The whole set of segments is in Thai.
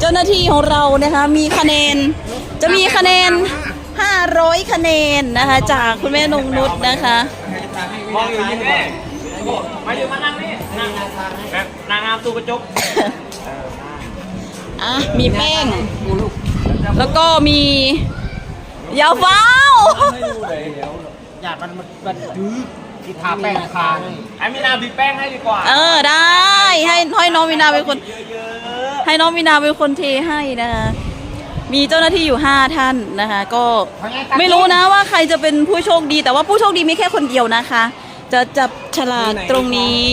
เจ้าหน้าที่ของเรานะคะมีคะแนน จะมีคะแนน 500 คะแนนนะคะ จากคุณแม่นงนุชนะคะ มองอยู่นี่แม่มาอยู่มานั่งนี่นั่งแบบนางงามตู้กระจกอะมีแป้ง แล้วก็มียาฟ้าวอยากมันมันมันดื้อที่ทาแป้งคางไอ้มีนาบีบแป้งให้ดีกว่า เออได้ให้ให้น้องวินาเป็นคน ให้น้องวินาเป็นคนเทให้นะคะมีเจ้าหน้าที่อยู่ 5 ท่านนะคะ ก็ไม่รู้นะว่าใครจะเป็นผู้โชคดี แต่ว่าผู้โชคดีมีแค่คนเดียวนะคะ จะจับฉลากตรงนี้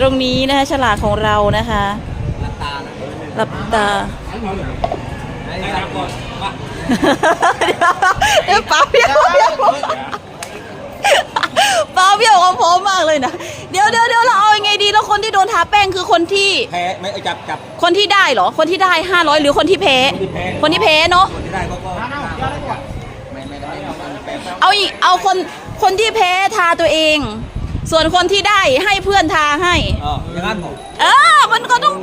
ตรงนี้นะคะฉลากของเรานะคะหลับตาให้นับก่อนมาเดี๋ยวป้าเบี้ยวเบี้ยวป้าเบี้ยวของผมมากเลยนะ เดี๋ยวเดี๋ยวเดี๋ยวเราเอายังไง ดีแล้วคนที่โดนทาแป้งคือคนที่ แพ้ไม่เอาจับจับ คนที่ได้เหรอ คนที่ได้ 500 หรือคนที่แพ้ คนที่แพ้เนาะ คนที่ได้เขาก็ไม่ไม่ได้แป้งเอาอีกเอาคน คนที่แพ้ทาตัวเอง ส่วนคนที่ได้ให้เพื่อนทาให้เอออย่างนั้นผมเออ มันก็ต้อง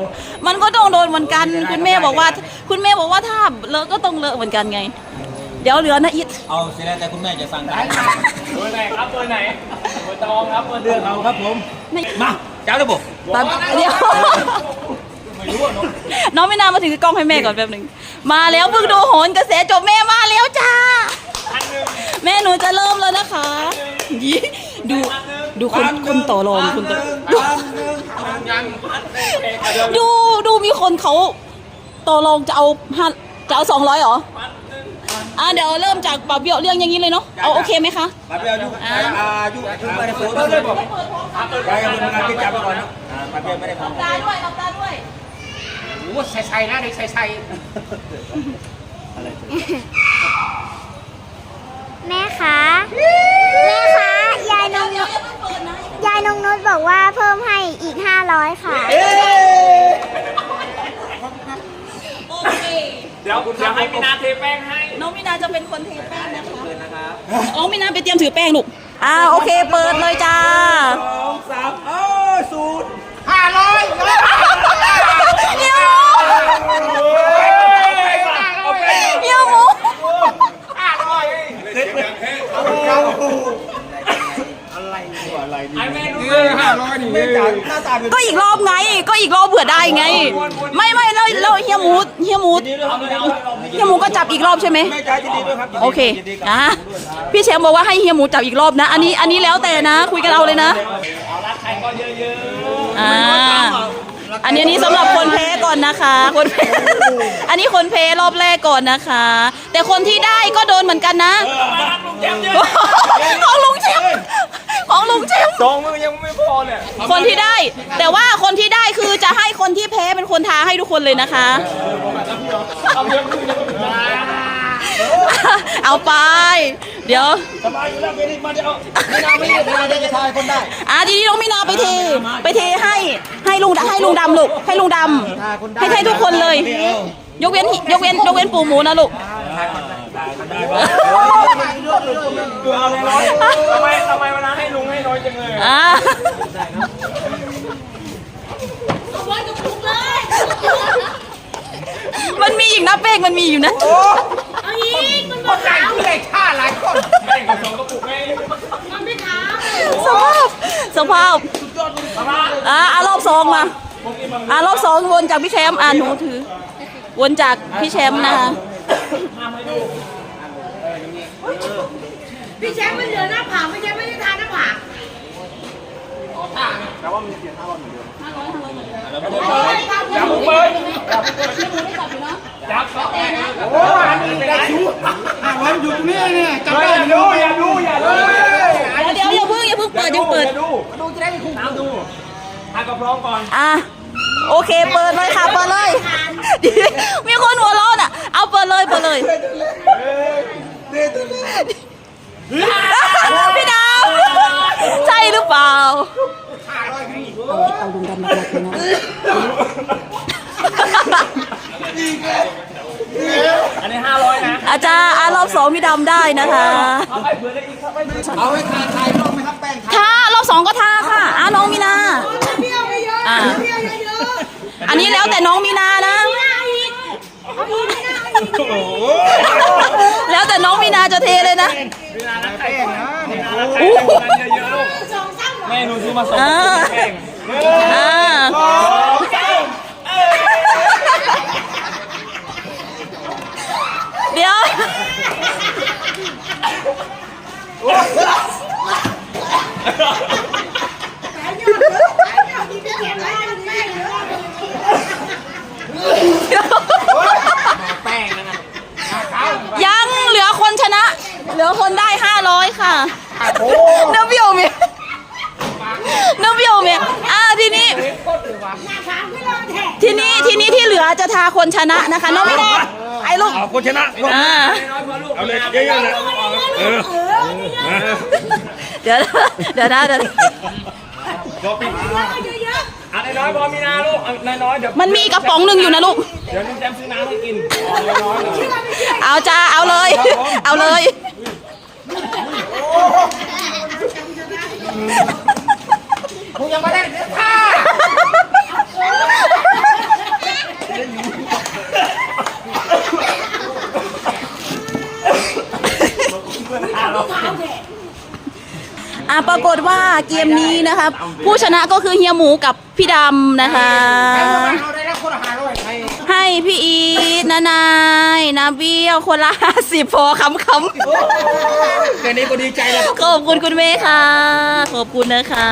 มันก็ต้องโดนเหมือนกัน คุณแม่บอกว่า คุณแม่บอกว่าถ้าเลอะก็ต้องเลอะเหมือนกันไง เดี๋ยวเหลือนะอิดเอาเสร็จแล้วแต่คุณแม่จะสั่งได้เบอร์ไหนครับเบอร์ไหนเบอร์ตองครับเบอร์เดืเลืออกนเอาครับผมไม่มาเจ้าได้บุตอนเดี๋ยวน้องไม่นามาถือกล้องให้แม่ก่อนแป๊บหนึ่งมาแล้วเพิ่งดูโหนกระแสจบแม่มาแล้วจ้าอันหนึ่งแม่หนูจะเริ่มแล้วนะคะยี่ดูดูคนคนต่อรองคนต่อดูยังอันเดิมดูดูมีคนเขาต่อรองจะเอาห้าจะเอาสองร้อยเหรอ อะเดี๋ยวเริ่มจากปาเบี้ยวเรื่องอย่างนี้เลยเนาะเอาโอเคไหมคะปาเปียวอยู่อายุอายุไม่ได้โฟนเลยบอกไปกับคนงานที่จับไปก่อนนะปาเปียวไม่ได้โฟนตาด้วยรับตาด้วย โอ้ใส่ใส่นะเด็กใส่ใส่แม่คะ แม่คะ ยายนงนุชยายนงนุชบอกว่าเพิ่มให้อีก 500 ค่ะโอเค เดี๋ยวเดี๋ยวให้มีนาเทแป้งให้น้องมินาจะเป็นคนเทแป้งนะคะน้องมินาไปเตรียมถือแป้งลูกอ่าโอเคเปิดเลยจ้าสองสามเออศูนย์เยี่ยมเยี่ยมหมูไอ้แม่ดูไม่จ่ายหน้าตาเป็นก็อีกรอบไง ก็อีกรอบเผื่อได้ไง ไม่ไม่แล้วแล้ว เฮียหมูเฮียหมูเฮียหมูก็จับอีกรอบใช่ไหมไม่จ่ายยินดีด้วยครับโอเคอะพี่แชมป์บอกว่าให้เฮียหมูจับอีกรอบนะ อันนี้อันนี้แล้วแต่นะ คุยกันเอาเลยนะเอารักใครก็เยอะอ่าอันนี้อันนี้สำหรับคนแพ้ก่อนนะคะคนแพ้อันนี้คนแพ้รอบแรกก่อนนะคะ แต่คนที่ได้ก็โดนเหมือนกันนะๆมารักลุงแจมเยอะของลุงแชมป์ สองมือยังไม่พอเนี่ยคนที่ได้ แต่ว่าคนที่ได้คือจะให้คนที่แพ้เป็นคนทาให้ทุกคนเลยนะคะเอาเยอะมือยังไม่พอเอาไป เดี๋ยวสบายอยู่แล้วเวทีมาเดี๋ยวไม่นาไม่ไม่นาจะทายคนได้อะทีนี้น้องมินาไปเท ไปเทให้ให้ลุงให้ลุงดำลูกให้ลุงดำให้ให้ทุกคนเลย ยกเว้นยกเว้นยกเว้นปูหมูนะลูกเอาเลยน้อย ลุงให้น้อยจังเลยอะมันมีอีกนะเป้งมันมีอยู่นะคนใจผู้ใหญ่ท่าหลายคนแม่งกับสองกระปุกให้สภาพสภาพอะอะรอบสองมาอะรอบสองวนจากพี่แชมป์อะหนูถือ วนจากพี่แชมป์นะคะพี่แชมป์มันเหลือหน้าผากพี่แชมป์ไม่ได้ทานหน้าผาก แต่ว่ามันเสียห้าร้อยเหมือนเดิมห้าร้อยห้าร้อยเหมือนเดิมแล้วผมเปิดจับมือเปิดจับมือไม่จับอยู่เนาะจับเขาเองนะโอ้ยมีได้ชูห้าร้อยอยู่ตรงนี้เนี่จับได้อย่าดูอย่าดูอย่าดูเดี๋ยวอย่าเพิ่งอย่าเพิ่งเปิดอย่าเปิดดูดูจะได้คุ้มดูข้าก็พร้อมก่อนอะโอเค เปิดเลยค่ะ เปิดเลย มีคนหัวร้อนอะ เอาเปิดเลย เปิดเลย อาจารย์อ่รอบสองมีดำได้นะคะ เอาไปเผื่อได้อีกครับไม่ไม่เอาไปทาทายรอบไหมครับแป้งทาถ้ารอบสองก็ท่าค่ะอ่น้องมีนาอันนี้แล้วแต่น้องมีนานะ ๆหนนี้แล้วแต่น้องมีนาจะเทเลยนะเวลานักไก่นะโอ้โสองสามหวาแม่หนูซื้อมาสองแป้งอ่า สอง ที่เหลือจะทาคนชนะนะคะน้องไม่ได้ไอ้ลูกเอาคนชนะอ่าน้อยพอลูกเอาเลยเยอะๆเลยเออเดี๋ยวนะเดี๋ยวนะเดี๋ยวนะรอปิดอะน้อยๆพอมีนาลูกอะน้อยๆเดี๋ยวมันมีกระป๋องหนึ่งอยู่นะลูกเดี๋ยวน้องแจมซื้อน้ำให้กินน้อยๆเดี๋ยวเอาจ้าเอาเลย เอาเลย มึงยังไม่ได้ท่า อะปรากฏว่าเกมนี้นะคะ ผู้ชนะก็คือเฮียหมูกับพี่ดำนะคะเอาได้แล้วคนละห้าร้อยใครให้พี่อีทนานายนาเบี้ยวคนละห้าสิบพอคำคแค่นี้ก็ดีใจแล้วำขอบคุณคุณเมย์ค่ะ ขอบคุณนะคะ